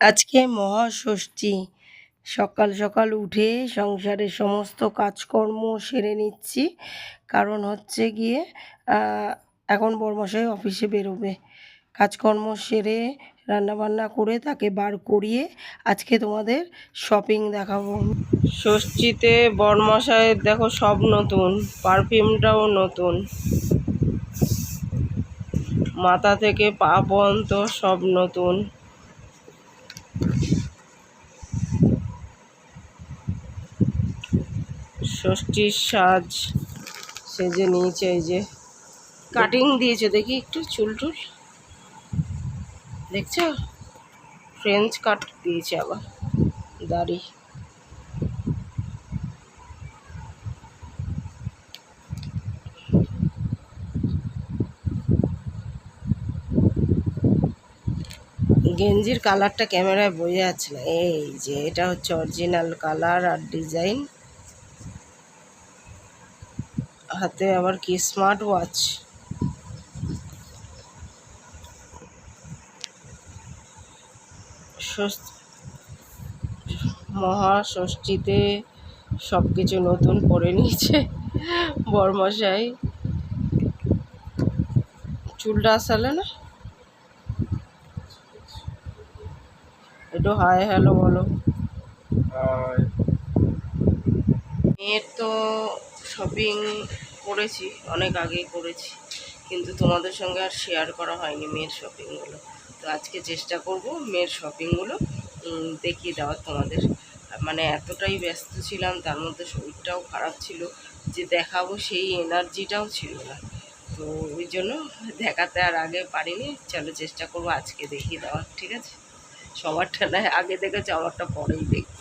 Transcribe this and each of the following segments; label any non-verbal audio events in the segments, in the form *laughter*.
আজকে মহাষষ্ঠী। সকাল সকাল উঠে সংসারের সমস্ত কাজকর্ম সেরে নিচ্ছি। কারণ হচ্ছে গিয়ে এখন বর্মশাই অফিসে বেরোবে। কাজকর্ম সেরে রান্নাবান্না করে তাকে বার করিয়ে আজকে তোমাদের শপিং দেখাবো ষষ্ঠীতে বর্মশাইয়ের দেখো সব নতুন পারফিউমটাও নতুন। মাথা থেকে পা পর্যন্ত সব নতুন। ষষ্ঠীর সাজ সেজে নিয়েছে এই যে। কাটিং দিয়েছে, দেখি একটু চুল টুল। দেখছ? ফ্রেঞ্চ কাট দিয়েছে আবার, দাড়ি। গেঞ্জির কালারটা ক্যামেরায় বোঝা যাচ্ছে না। এই যে, এটা হচ্ছে অরিজিনাল কালার আর ডিজাইন হাতে আবার কি স্মার্ট ওয়াচ মহাষষ্ঠীতে সব কিছু নতুন করে নিয়েছে বরমশাই। চুলটা আসালে না? একটু হাই হ্যালো বলো। মেয়ের তো শপিং করেছি, অনেক আগেই করেছি, কিন্তু তোমাদের সঙ্গে আর শেয়ার করা হয়নি মেয়ের শপিংগুলো তো আজকে চেষ্টা করব মেয়ের শপিংগুলো দেখিয়ে দেওয়ার তোমাদের। মানে এতটাই ব্যস্ত ছিলাম, তার মধ্যে শরীরটাও খারাপ ছিল যে দেখাবো সেই এনার্জিটাও ছিল না। তো ওই জন্য দেখাতে আর আগে পারিনি, চলো চেষ্টা করব আজকে দেখিয়ে দেওয়ার, ঠিক আছে? সবারটা নয় আগে দেখেছে, আমারটা পরেই দেখবে।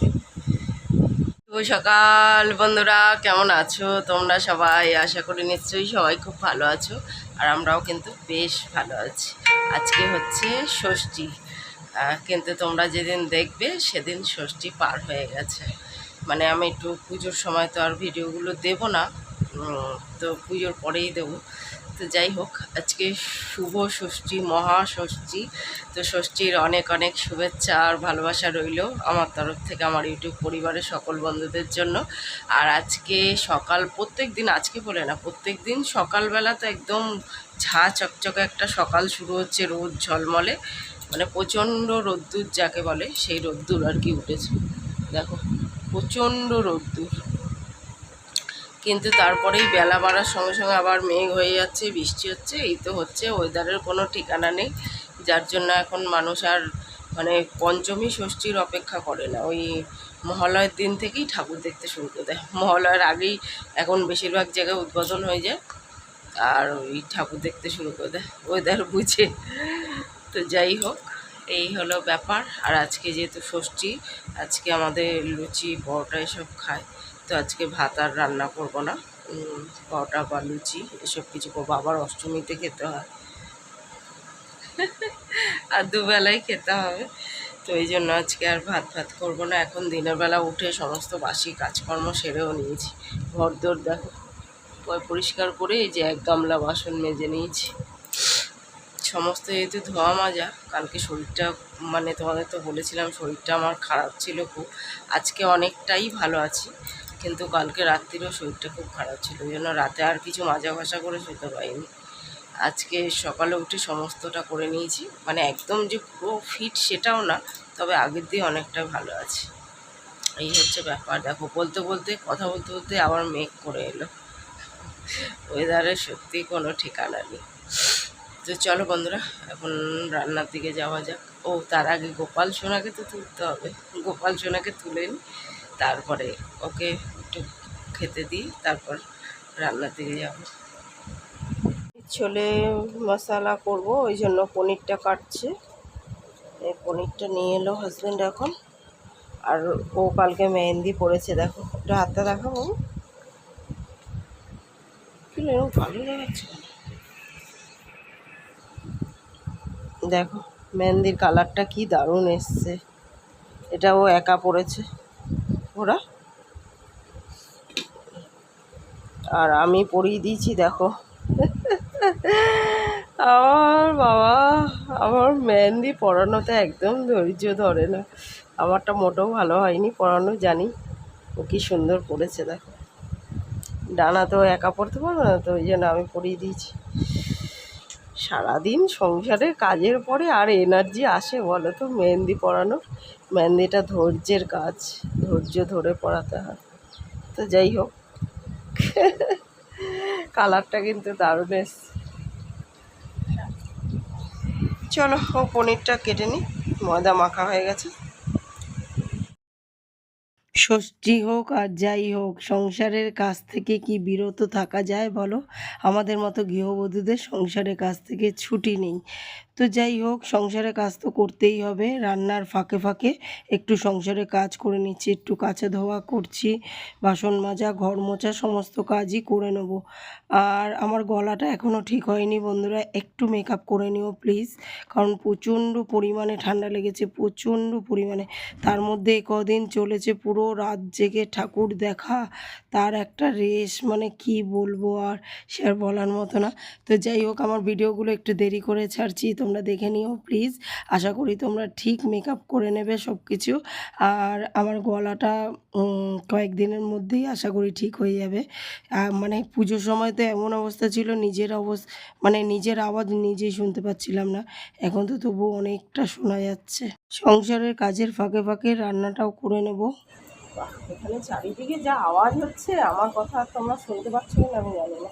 শুভ সকাল, বন্ধুরা। কেমন আছো? তোমরা সবাই? আশা করি নিশ্চয়ই সবাই খুব ভালো আছো, আর আমরাও কিন্তু বেশ ভালো আছি। আজকে হচ্ছে ষষ্ঠী। কিন্তু তোমরা যেদিন দেখবে, সেদিন ষষ্ঠী পার হয়ে গেছে। মানে আমি একটু পুজোর সময় তো আর ভিডিওগুলো দেব না। তো পুজোর পরেই দেবো। তো যাই হোক, আজকে শুভ ষষ্ঠী, মহা ষষ্ঠী। তো ষষ্ঠীর অনেক অনেক শুভেচ্ছা আর ভালোবাসা রইল আমার তরফ থেকে, আমার ইউটিউব পরিবারের সকল বন্ধুদের জন্য। আর আজকে সকাল, প্রত্যেক দিন, আজকে বলে না, প্রত্যেক দিন সকালবেলা তো একদম ঝা চকচকে একটা সকাল শুরু হচ্ছে রোদ ঝলমলে। মানে প্রচণ্ড রোদ্দুর যাকে বলে, সেই রোদ্দুর আর কি উঠেছে। দেখো, প্রচণ্ড রোদ্দুর। কিন্তু তারপরেই বেলা বাড়ার সঙ্গে সঙ্গে আবার মেঘ হয়ে যাচ্ছে, বৃষ্টি হচ্ছে, এই তো হচ্ছে ওয়েদারের কোনো ঠিকানা নেই। যার জন্য এখন মানুষ আর মানে পঞ্চমী ষষ্ঠীর অপেক্ষা করে না। ওই মহালয়ের দিন থেকেই ঠাকুর দেখতে শুরু করে দেয়। মহালয়ের আগেই এখন বেশিরভাগ জায়গায় উদ্বোধন হয়ে যায় আর ওই ঠাকুর দেখতে শুরু করে দেয়। ওয়েদার বুঝে। তো যাই হোক, এই হলো ব্যাপার। আর আজকে যেহেতু ষষ্ঠী, আজকে আমাদের লুচি, পরোটা এসব খায়। তো আজকে ভাত আর রান্না করব না। পরোটা বা লুচি, এসব কিছু করব। আবার অষ্টমীতে খেতে হয়। আর দুবেলাই খেতে হবে। তো এই জন্য আজকে আর ভাত ভাত করব না। এখন দিনের বেলা উঠে সমস্ত বাসি কাজকর্ম সেরেও নিয়েছি। ঘর দোর দেখো। পরিষ্কার করে এই যে এক গামলা বাসন মেজে নিয়েছি। সমস্ত যেহেতু ধোয়া মাজা, কালকে শরীরটা মানে তোমাদের তো বলেছিলাম শরীরটা আমার খারাপ ছিল খুব। আজকে অনেকটাই ভালো আছি। কিন্তু কালকে রাত্রিরেও শরীরটা খুব খারাপ ছিল, ওই জন্য রাতে আর কিছু মাজা ঘষা করে শুতে পারিনি। আজকে সকালে উঠে সমস্তটা করে নিয়েছি মানে একদম যে পুরো ফিট সেটাও না, তবে আগের দিয়ে অনেকটা ভালো আছে। এই হচ্ছে ব্যাপার, দেখো বলতে বলতে, কথা বলতে বলতে আবার মেঘ করে এলো। ওয়েদারের সত্যি কোনো ঠিকানা নেই। তো চলো বন্ধুরা, এখন রান্নার দিকে যাওয়া যাক। ও, তার আগে গোপাল সোনাকে তো তুলতে হবে। গোপাল সোনাকে তুলে নিই তারপরে ওকে একটু খেতে দিই, তারপর রান্নার দিকে যাব। ছোলে মশলা করব, ওই জন্য পনিরটা কাটছে। এই পনিরটা নিয়ে এলো হাজব্যান্ড এখন। আর ও কালকে মেহেন্দি পড়েছে দেখো, একটু হাতটা দেখাবো কি এরকম ভালো লাগাচ্ছে দেখো, মেহেন্দির কালারটা কি দারুণ এসছে। এটা ও একা পড়েছে ওরা। আর আমি পরিয়ে দিয়েছি, দেখো। আমার বাবা, আমার মেহেন্দি পড়ানোতে একদম ধৈর্য ধরে না। আমারটা মোটেও ভালো হয়নি পড়ানো জানি। ও কি সুন্দর পড়েছে দেখো। ডানা তো একা পড়তে পারবে না, তো ওই জন্য আমি পড়িয়ে দিয়েছি। সারাদিন সংসারে কাজের পরে আর এনার্জি আসে বলো তো, মেহেন্দি পড়ানোর মেহেন্দিটা ধৈর্যের কাজ। ধৈর্য ধরে পড়াতে হয়। তো যাই হোক, কালারটা কিন্তু দারুণ এসছে চলো, ও পনিরটা কেটে নিই, ময়দা মাখা হয়ে গেছে। ষষ্ঠী হোক আর যাই হোক, সংসারের কাজ থেকে কি বিরত থাকা যায় বলো? আমাদের মতো গৃহবধূদের সংসারের কাজ থেকে ছুটি নেই। তো যাই হোক, সংসারে কাজ তো করতেই হবে। রান্নার ফাঁকে ফাঁকে একটু সংসারে কাজ করে নিচ্ছি, একটু কাছে ধোয়া করছি, বাসন মাজা, ঘর মোছা, সমস্ত কাজই করে নেব। আর আমার গলাটা এখনও ঠিক হয়নি বন্ধুরা, একটু মেকআপ করে নিও প্লিজ কারণ প্রচণ্ড পরিমাণে ঠান্ডা লেগেছে, প্রচণ্ড পরিমাণে। তার মধ্যে কদিন চলেছে পুরো রাত জেগে ঠাকুর দেখা, তার একটা রেশ মানে কি বলব আর, সে আর বলার মতো না। তো যাই হোক, আমার ভিডিওগুলো একটু দেরি করে ছাড়ছি, তোমরা দেখে নিও প্লিজ আশা করি তোমরা ঠিক মেকআপ করে নেবে সব কিছু আর আমার গলাটা কয়েকদিনের মধ্যেই আশা করি ঠিক হয়ে যাবে। মানে পুজোর সময় তো এমন অবস্থা ছিল নিজের অবস্থা মানে নিজের আওয়াজ নিজেই শুনতে পাচ্ছিলাম না। এখন তো তবু অনেকটা শোনা যাচ্ছে। সংসারের কাজের ফাঁকে ফাঁকে রান্নাটাও করে নেব। এখানে চারিদিকে যা আওয়াজ হচ্ছে আমার কথা তোমরা শুনতে পাচ্ছ না আমি জানি না।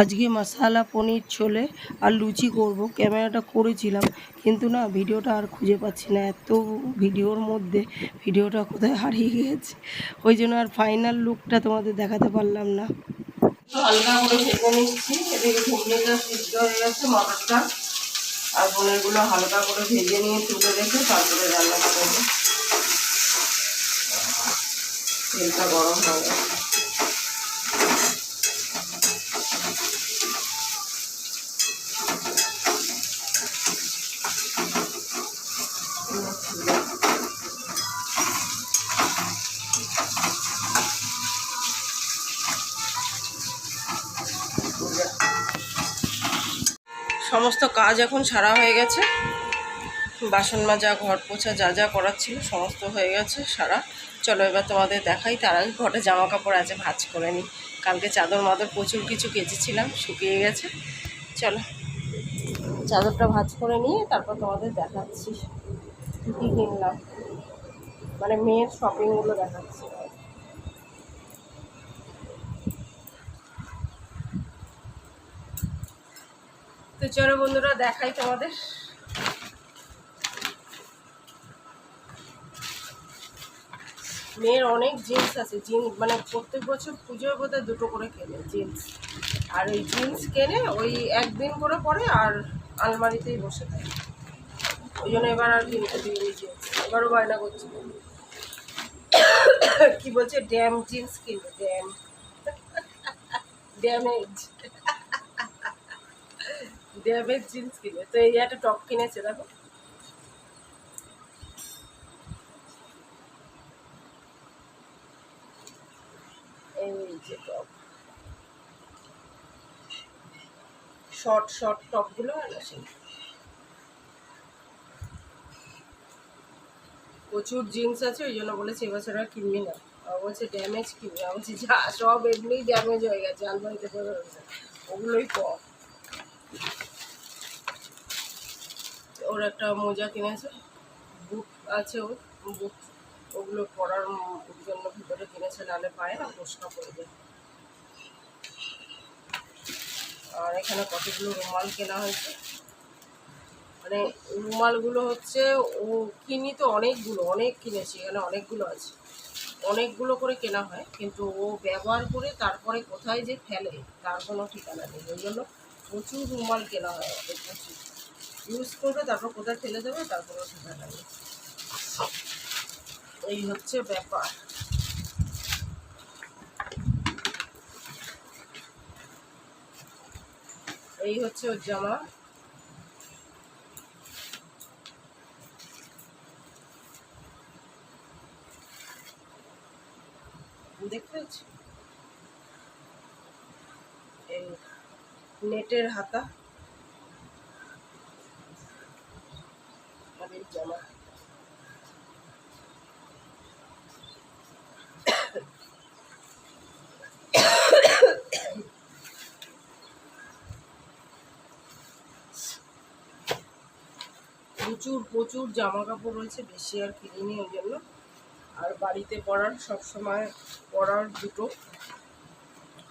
আজকে মশালা পনির ছোলে আর লুচি করব। ক্যামেরাটা করেছিলাম কিন্তু না ভিডিওটা আর খুঁজে পাচ্ছি না। এত ভিডিওর মধ্যে ভিডিওটা কোথায় হারিয়ে গিয়েছে ওই জন্য আর ফাইনাল লুকটা তোমাদের দেখাতে পারলাম না। হালকা করে ভেজে নিচ্ছি। এদিকে ঘুগনিটা সিদ্ধ হয়ে গেছে, মটরটা। আর পনিরগুলো হালকা করে ভেজে নিয়ে তুলে রেখে তারপরে রান্না করে তেলটা গরম হয়ে গেছে। সমস্ত কাজ এখন সারা হয়ে গেছে। বাসন মাজা, ঘর পোছা, যা যা করার ছিল সমস্ত হয়ে গেছে সারা। চলো এবার তোমাদের দেখাই, তার আগে ঘরে জামা কাপড় আছে, ভাজ করে নিই কালকে চাদর মাদর প্রচুর কিছু কেচেছিলাম, শুকিয়ে গেছে। চলো, চাদরটা ভাজ করে নিয়ে তারপর তোমাদের দেখাচ্ছি। কী কিনলাম। মানে মেয়ের শপিংগুলো দেখাচ্ছি। তো চলো বন্ধুরা, দেখাই তোমাদের। মেয়ের অনেক জিন্স আছে। জিন্স মানে প্রত্যেক বছর পুজোর বোধহয় দুটো করে কেনে জিন্স আর ওই জিন্স কেনে ওই একদিন করে পরে আর আলমারিতেই বসে থাকে। ওই জন্য এবার আর কিনতে দিইনি জিন্স এবারও বায়না করছে *coughs* কি বলছে? ড্যাম জিন্স কিনবে? ড্যাম। *laughs* ড্যামেজ। ড্যামেজ জিন্স কিনবে তো এই একটা টপ কিনেছে দেখো এই যে টপ শর্ট শর্ট টপগুলো আর প্রচুর জিন্স আছে, ওই জন্য বলেছে এবছর আর কিনবি না। বলছে ড্যামেজ কিনবি। আমি বলছি, যা, সব এমনিই ড্যামেজ হয়ে গেছে আলমারিতে ওগুলোই কম ওর একটা মোজা কিনেছে বুট আছে ওর বুট ওগুলো পরার জন্য ভিতরে কিনেছে নালে পায়ে না ফোসকা পড়ে যায়। আর এখানে কতগুলো রুমাল কেনা হয়েছে। মানে রুমালগুলো হচ্ছে, ও কিনি তো অনেকগুলো, অনেক কিনেছি, এখানে অনেকগুলো আছে। অনেকগুলো করে কেনা হয়, কিন্তু ও ব্যবহার করে তারপরে কোথায় যে ফেলে, তার কোনো ঠিকানা নেই। ওই জন্য প্রচুর রুমাল কেনা হয় প্রচুর। ইউজ করবে, তারপর কোথায় ফেলে দেবে, তারপরে এই হচ্ছে ব্যাপার। এই হচ্ছে ওর জামা। দেখতে নেটের হাতা আর এই জামা প্রচুর প্রচুর জামা কাপড় রয়েছে, বেশি আর কিনিনি ওই জন্য। আর বাড়িতে পরার সব সময় পরার দুটো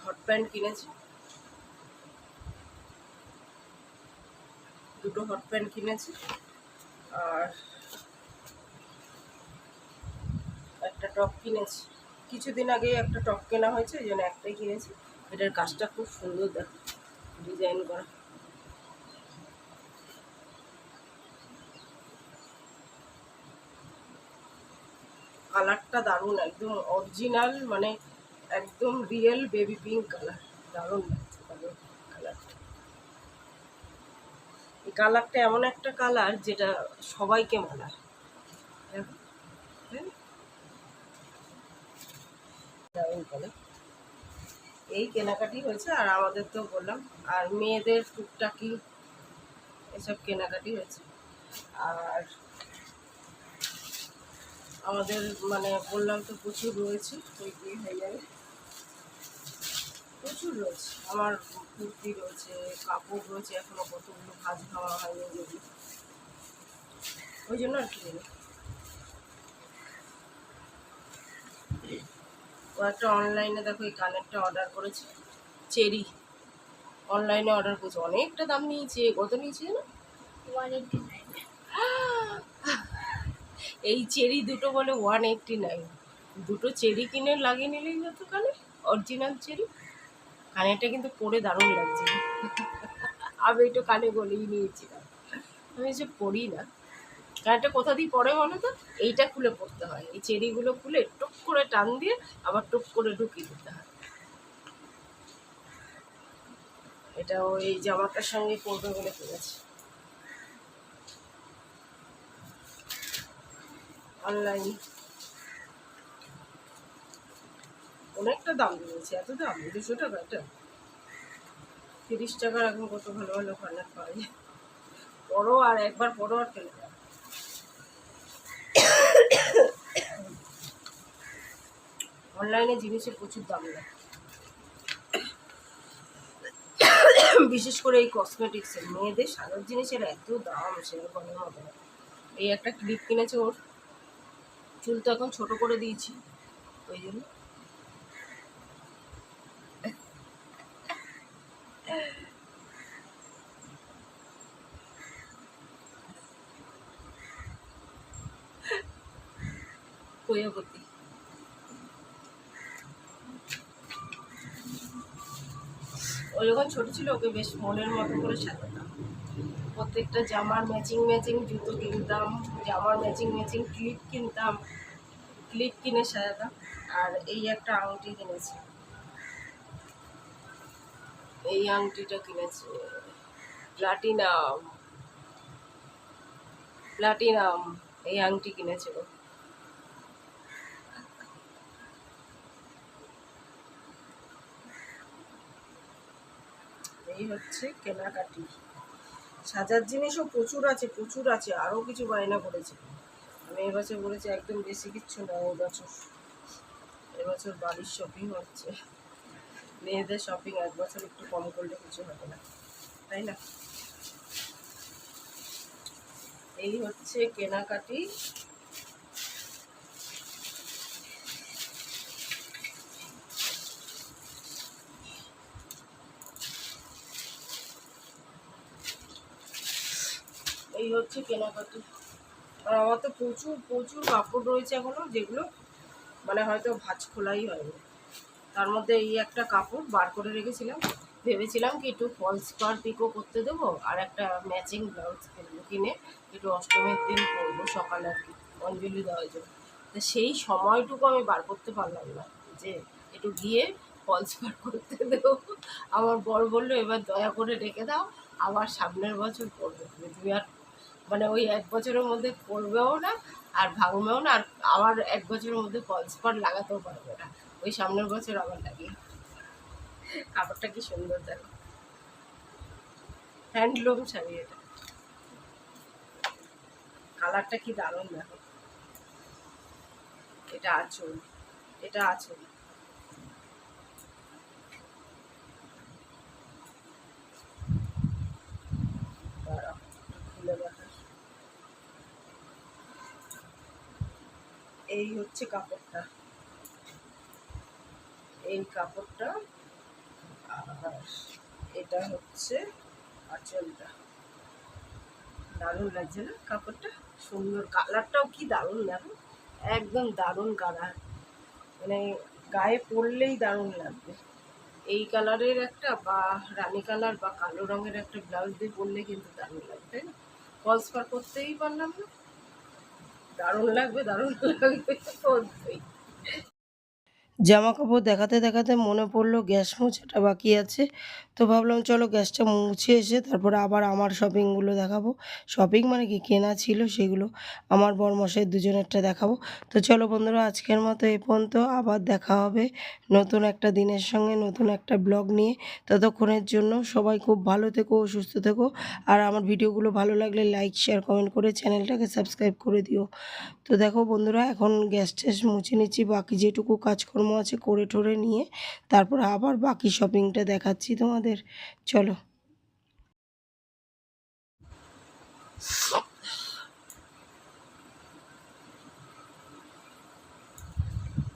হট প্যান্ট কিনেছি। দুটো হট প্যান্ট কিনেছি। আর একটা টপ কিনেছি। কিছুদিন আগে একটা টপ কেনা হয়েছে ওই জন্য একটাই কিনেছি। এটার কাজটা খুব সুন্দর দেখো ডিজাইন করা। কালারটা দারুণ একদম অরিজিনাল মানে একদম রিয়েল বেবি পিঙ্ক কালার দারুণ লাগছে কালারটা কালারটা এমন একটা কালার যেটা সবাইকে মানায়। দেখো, হ্যাঁ? কালার এই কেনাকাটি হয়েছে আর আমাদের তো বললাম আর মেয়েদের টুকটাকি এসব কেনাকাটি হয়েছে। আর আমাদের মানে বললাম তো প্রচুর রয়েছে ওই যাবে প্রচুর রয়েছে। আমার কুর্তি রয়েছে কাপড় রয়েছে এখনও কতগুলো ভাজ খাওয়া হয়নি যেগুলো ওই জন্য আর কিনে ও একটা অনলাইনে দেখো এই কানেরটা অর্ডার করেছে। চেরি। অনলাইনে অর্ডার করেছে। অনেকটা দাম নিয়েছে। কত নিয়েছে না ওয়ান এইটটি নাইন এই চেরি দুটো বলে ওয়ান এইটটি নাইন দুটো চেরি কিনে লাগিয়ে নিলেই যত কানে? Original cherry? কানেরটা কিন্তু পরে দারুণ লাগছে। আমি একটু কানে গলিয়ে নিয়েছিলাম। আমি যে পড়ি না। কানেরটা কোথা দিয়ে পরে বলো তো? এইটা খুলে পড়তে হয়। এই চেরিগুলো খুলে টুক করে টান দিয়ে আবার টুক করে ঢুকিয়ে দিতে হয়। এটা ওই জামাটার সঙ্গে পরবে বলে কিনেছে। অনলাইন অনেকটা দাম দিয়েছে, এত দাম? দুশো টাকা এটা? তিরিশ টাকার এখন কত ভালো ভালো কানের পাওয়া যায় পরো আর একবার পরো আর ফেলে অনলাইনে জিনিসের প্রচুর দাম নেয় বিশেষ করে এই কসমেটিক্সের মেয়েদের সাজার জিনিসের এত দাম বলার মতো এই একটা ক্লিপ কিনেছে ওর। চুল তো এখন ছোট করে দিয়েছি। ওই জন্য। ও যখন ছোট ছিল, ওকে বেশ মনের মতো করে সাজাতাম। প্রত্যেকটা জামার ম্যাচিং ম্যাচিং জুতো কিনতাম, জামার ম্যাচিং ম্যাচিং ক্লিপ কিনতাম ক্লিপ কিনে সাজাতাম, আর এই একটা আংটি কিনেছি। এই আংটিটা কিনেছে। প্লাটিনাম প্লাটিনাম এই আংটি কিনেছে ও। এই হচ্ছে কেনাকাটি। সাজার জিনিসও প্রচুর আছে প্রচুর আছে, আরও কিছু বায়না করেছে আমি এবছর বলেছি একদম বেশি কিচ্ছু না, এবছর এবছর বাড়ির শপিং হচ্ছে। মেয়েদের শপিং এক বছর একটু কম করলে কিছু হবে না, তাই না? এই হচ্ছে কেনাকাটি। এই হচ্ছে কেনাকাটি। আর আমার তো প্রচুর প্রচুর কাপড় রয়েছে এখনও, যেগুলো মানে হয়তো ভাজ খোলাই হয়নি। তার মধ্যে এই একটা কাপড় বার করে রেখেছিলাম। ভেবেছিলাম কি একটু ফলস পার পিকো করতে দেবো, আর একটা ম্যাচিং ব্লাউজ কিনবো কিনে একটু অষ্টমীর দিন পরবো সকালে আর কি, অঞ্জলি দেওয়ার জন্য। তো সেই সময়টুকু আমি বার করতে পারলাম না, যে একটু গিয়ে ফলস পার করতে দেবো। আমার বর বলল, এবার দয়া করে রেখে দাও, আবার সামনের বছর তুমি তুমি আর মানে ওই এক বছরের মধ্যে করবেও না আর ভাঙবেও না, আর আবার এক বছরের মধ্যে ফলস পার লাগাতেও পারবে না। ওই সামনের বছর আবার লাগিয়ে কাপড়টা কি সুন্দর দেখো। হ্যান্ডলুম শাড়ি এটা। কালারটা কি দারুণ দেখো। এটা আঁচল এটা আঁচল। খুলে দেখাই। এই হচ্ছে কাপড়টা। এই কাপড়টা আর এটা হচ্ছে আঁচলটা। দারুণ লাগছে না কাপড়টা? সুন্দর। কালারটাও কি দারুণ দেখো একদম দারুণ কালার। মানে গায়ে পরলেই দারুণ লাগবে। এই কালারের একটা বা রানী কালার বা কালো রঙের একটা ব্লাউজ দিয়ে পরলে কিন্তু দারুণ লাগবে, তাই না? করতেই পারলাম না। দারুণ লাগবে দারুণ লাগবে করতেই জামা কাপড় দেখাতে দেখাতে মনে পড়ল গ্যাস মোছাটা বাকি আছে। তো ভাবলাম, চলো গ্যাসটা মুছে এসে তারপরে আবার আমার শপিংগুলো দেখাবো। শপিং মানে কি? কেনা ছিল সেগুলো আমার বরমশাই দুজনেরটা দেখাবো। তো চলো বন্ধুরা, আজকের মতো এ পর্যন্ত। আবার দেখা হবে নতুন একটা দিনের সঙ্গে, নতুন একটা ব্লগ নিয়ে। ততক্ষণের জন্য সবাই খুব ভালো থেকো, সুস্থ থেকো। আর আমার ভিডিওগুলো ভালো লাগলে লাইক শেয়ার কমেন্ট করে চ্যানেলটাকে সাবস্ক্রাইব করে দিও। তো দেখো বন্ধুরা, এখন গ্যাস ট্যাস মুছে নিচ্ছি। বাকি যেটুকু কাজকর্ম আছে করে ঠরে নিয়ে তারপর আবার বাকি শপিংটা দেখাচ্ছি তোমাদের। চলো।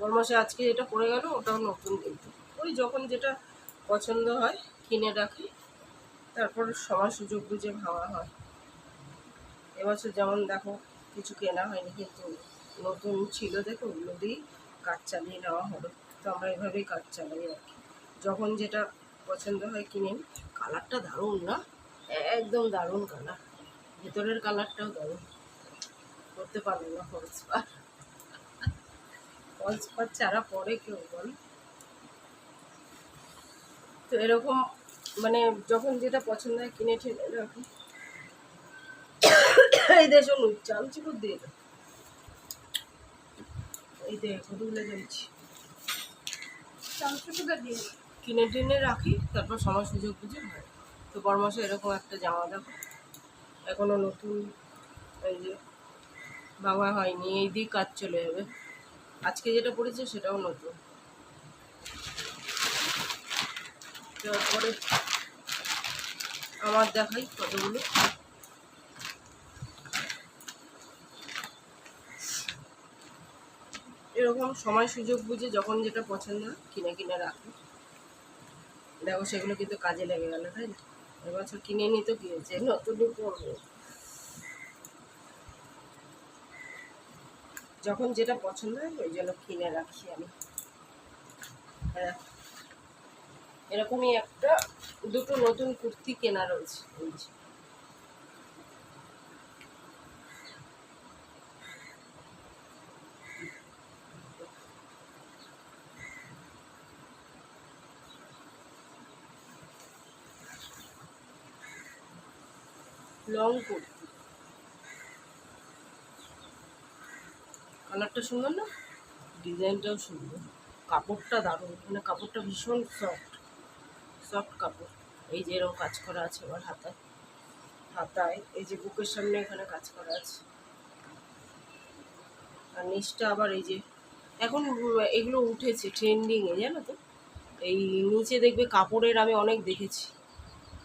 বরমাসে আজকে যেটা পড়ে গেল, ওটাও নতুন কিন্তু। ওই যখন যেটা পছন্দ হয়, কিনে রাখি। তারপর সময় সুযোগ বুঝে ভাবা হয়। এবছর যেমন দেখো, কিছু কেনা হয়নি কিন্তু নতুন ছিল দেখো, ওগুলো দিয়েই কাজ চালিয়ে নেওয়া হলো। তো আমরা এভাবেই কাজ চালাই আর কি। যখন যেটা পছন্দ হয় কিনে, কালারটা দারুণ না? একদম দারুণ কালার। ভেতরের কালারটাও দারুণ। করতে পারল না ফলস পার। ফলস পার কেউ বল। তো এরকম মানে যখন যেটা পছন্দ হয় কিনে ঠেলে রাখি এই দেশ চামচি করে দিয়ে। এই দেখ কতগুলো জ্বলছি কিনে টেনে রাখি তারপর সময় সুযোগ বুঝে হয়। তো বরমাসে এরকম একটা জামা দেখো এখনও নতুন এই যে ভাঙা হয়নি এই দিয়ে কাজ চলে যাবে। আজকে যেটা পড়েছে সেটাও নতুন। তারপরে আমার দেখাই কতগুলো। এরকম সময় সুযোগ বুঝে যখন যেটা পছন্দ কিনে কিনে রাখি। দেখো সেগুলো কিন্তু কাজে লেগে গেল, তাই না? এবছর কিনে নি তো কি হয়েছে নতুনই পরবো যখন যেটা পছন্দ হয় ওই জন্য কিনে রাখি আমি। হ্যাঁ। এরকমই একটা, দুটো নতুন কুর্তি কেনা রয়েছে। লং কুর্তি কালারটা সুন্দর না? ডিজাইনটাও সুন্দর। কাপড়টা দারুণ। মানে কাপড়টা ভীষণ সফট সফট কাপড়। এই যে এরকম কাজ করা আছে আমার হাতায়। হাতায়। এই যে বুকের সামনে এখানে কাজ করা আছে। আর নিচটা আবার এই যে, এখন এগুলো উঠেছে ট্রেন্ডিংয়ে জানো তো? এই নিচে দেখবে কাপড়ের আমি অনেক দেখেছি।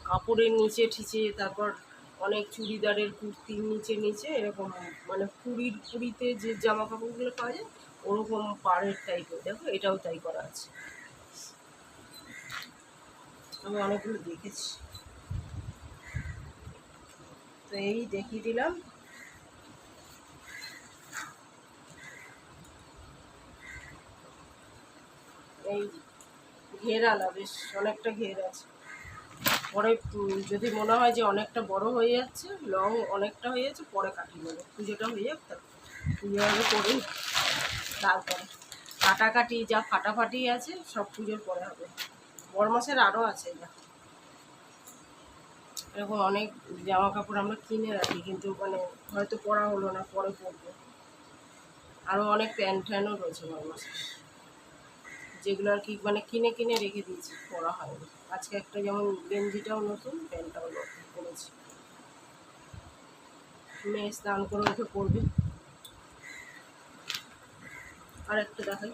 কাপড়ের নিচে ঠিচে, তারপর অনেক চুড়িদারের কুর্তির নিচে নিচে এরকম মানে কুড়ির কুড়িতে যে জামা কাপড়গুলো পাওয়া যায়, ওরকম পাড়ের টাইপের দেখো, এটাও তাই করা আছে। আমি অনেকগুলো দেখেছি। তো এই দেখিয়ে দিলাম। এই ঘেরালা, বেশ অনেকটা ঘের আছে। পরে যদি মনে হয় যে অনেকটা বড় হয়ে যাচ্ছে, লং অনেকটা হয়ে যাচ্ছে, পরে কাটি নেব। পুজোটা হয়ে যাক পুজো আগে করে তারপরে কাটাকাটি যা ফাটাফাটি আছে, সব পুজোর পরে হবে। বড় মাসের আরও আছে যা। এরকম অনেক জামা কাপড় আমরা কিনে রাখি, কিন্তু মানে হয়তো পরা হলো না, পরে পরবো। আরও অনেক প্যান্ট ট্যানও রয়েছে বড় মাসের যেগুলো আর কি মানে কিনে কিনে রেখে দিয়েছি, পরা হয়নি। আজকে একটা যেমন গেঞ্জিটাও নতুন, প্যান্টটাও নতুন করেছি মেয়ে স্নান করে উঠে পড়বে। আর একটা দেখাই।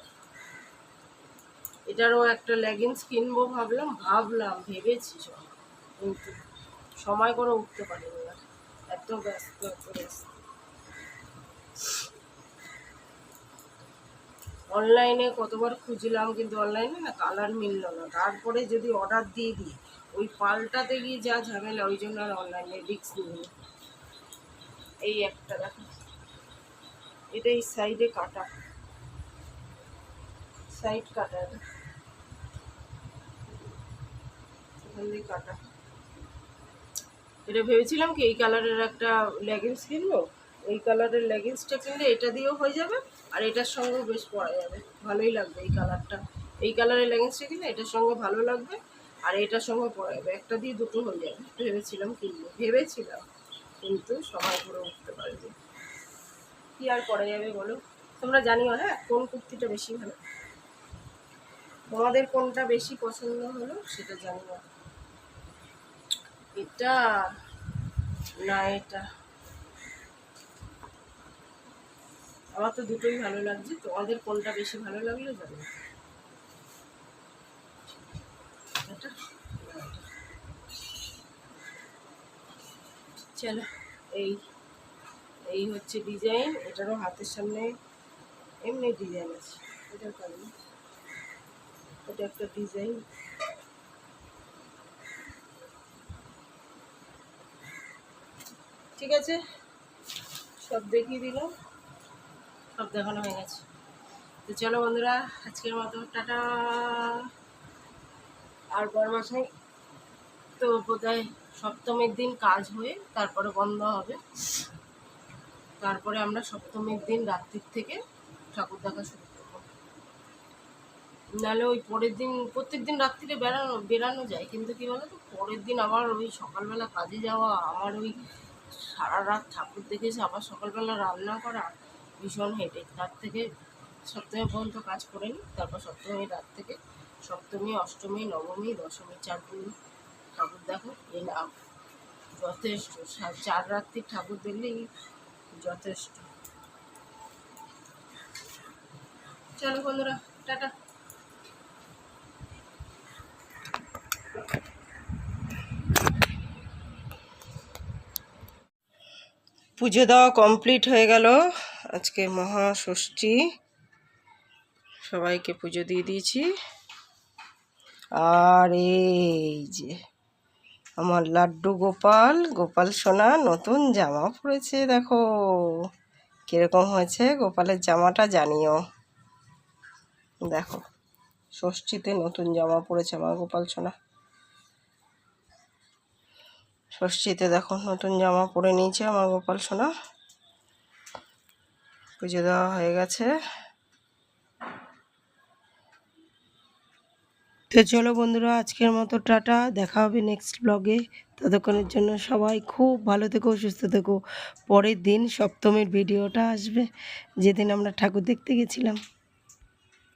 এটারও একটা লেগিংস কিনবো ভাবলাম ভাবলাম, ভেবেছি সব কিন্তু সময় করে উঠতে পারিনি এত ব্যস্ত এত ব্যস্ত। অনলাইনে কতবার খুঁজলাম, কিন্তু অনলাইনে না কালার মিললো না। তারপরে যদি অর্ডার দিয়ে দিই, ওই পাল্টাতে গিয়ে যা ঝামেলা, ওই জন্য আর অনলাইনে রিক্স নিই। এই একটা দেখো। এটা এই সাইডে কাটা সাইড কাটা দিয়ে কাটা। এটা ভেবেছিলাম কি এই কালারের একটা লেগিংস কিনবো? এই কালারের লেগিংসটা কিনলে এটা দিয়েও হয়ে যাবে, আর এটার সঙ্গেও বেশ পরা যাবে। ভালোই লাগবে এই কালারটা। এই কালারের লেগিংসটা কিনলে এটার সঙ্গে ভালো লাগবে, আর এটার সঙ্গে পরা যাবে। একটা দিয়ে দুটো হয়ে যাবে। ভেবেছিলাম কিনবো। ভেবেছিলাম, কিন্তু সময় করে উঠতে পারিনি। কি আর করা যাবে বলো? তোমরা জানিও হ্যাঁ? কোন কুর্তিটা বেশি ভালো? তোমাদের কোনটা বেশি পছন্দ হলো সেটা জানিও। এটা, না, এটা। আমার তো দুটোই ভালো লাগছে। তোমাদের কোনটা বেশি ভালো লাগল জানো। চলো, এই এই হচ্ছে ডিজাইন। এটারও হাতের সামনে এমনি ডিজাইন আছে। এটার কারণে এটা একটা ডিজাইন। ঠিক আছে? সব দেখিয়ে দিলাম। সব দেখানো হয়ে গেছে। তো চলো বন্ধুরা, আজকের মতো টাটা। আর বরমাসাই তো বোধহয় সপ্তমীর দিন কাজ হয়ে তারপরে বন্ধ হবে। তারপরে আমরা সপ্তমীর দিন রাত্রির থেকে ঠাকুর দেখা শুরু করব। নাহলে ওই পরের দিন, প্রত্যেক দিন রাত্রিরে বেড়ানো বেরানো যায়, কিন্তু কী বলো তো পরের দিন আবার ওই সকালবেলা কাজে যাওয়া আমার ওই সারা রাত ঠাকুর দেখে এসে আবার সকালবেলা রান্না করা ভীষণ হেডেক তার থেকে সপ্তমী পর্যন্ত কাজ করে নিই তারপর সপ্তমী রাত থেকে সপ্তমী, অষ্টমী, নবমী, দশমী চার দিন ঠাকুর দেখো এই নাম যথেষ্ট। চার রাত্রি ঠাকুর দেখলেই যথেষ্ট। চলো বন্ধুরা, টাটা। পুজো দেওয়া কমপ্লিট হয়ে গেল। আজকে মহাষষ্ঠী সবাইকে পুজো দিয়ে দিয়েছি। আর এই যে আমার লাড্ডু গোপাল গোপাল সোনা নতুন জামা পরেছে, দেখো। কীরকম হয়েছে গোপালের জামাটা জানিও। দেখো, ষষ্ঠীতে নতুন জামা পরেছে আমার গোপাল সোনা। ষষ্ঠীতে দেখো নতুন জামা পরে নিয়েছে আমার গোপাল সোনা। পুজো দেওয়া হয়ে গেছে। তো চলো বন্ধুরা, আজকের মতো টাটা। দেখা হবে নেক্সট ব্লগে ততক্ষণের জন্য সবাই খুব ভালো থেকো, সুস্থ থেকো। পরের দিন সপ্তমীর ভিডিওটা আসবে। যেদিন আমরা ঠাকুর দেখতে গেছিলাম।